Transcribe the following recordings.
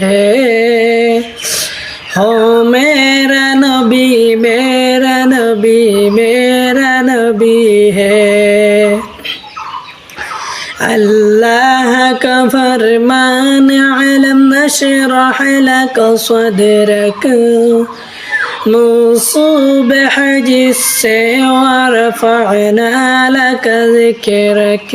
ہے ہو میرا نبی میرا نبی میرا نبی ہے اللہ نشرح لك صدرك نصوب حجس سے ورفعنا لك ذكرك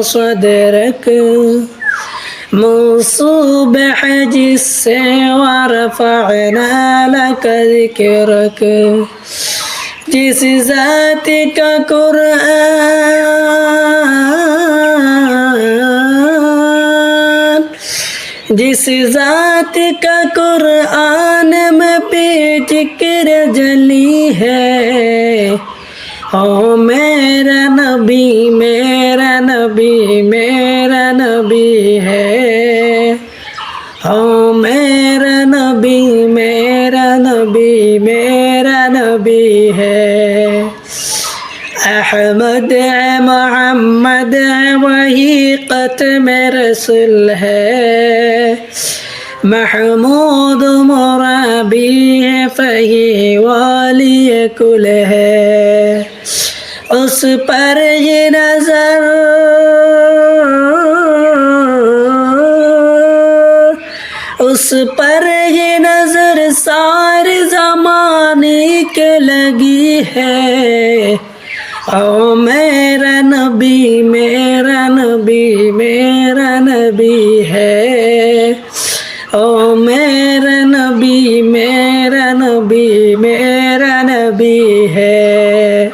صدرك. من صبح جسي ورفعنا لك ذكرك. جس ذاتك قرآن جس ذات کا قرآن میں پہ ذکر جلی ہے۔ او میرا نبی میرا نبی میرا نبی ہے۔ او میرا نبی میرا نبی میرا نبی ہے۔ احمد ہے محمد ہے وہی قتم رسول ہے۔ محمود مرابی ہے فہی والی کل ہے۔ اس پر یہ نظر اس پر یہ نظر سارے زمانے کے لگی ہے۔ او میرا نبی میرا نبی میرا نبی ہے۔ او میرا نبی میرا نبی میرا نبی ہے۔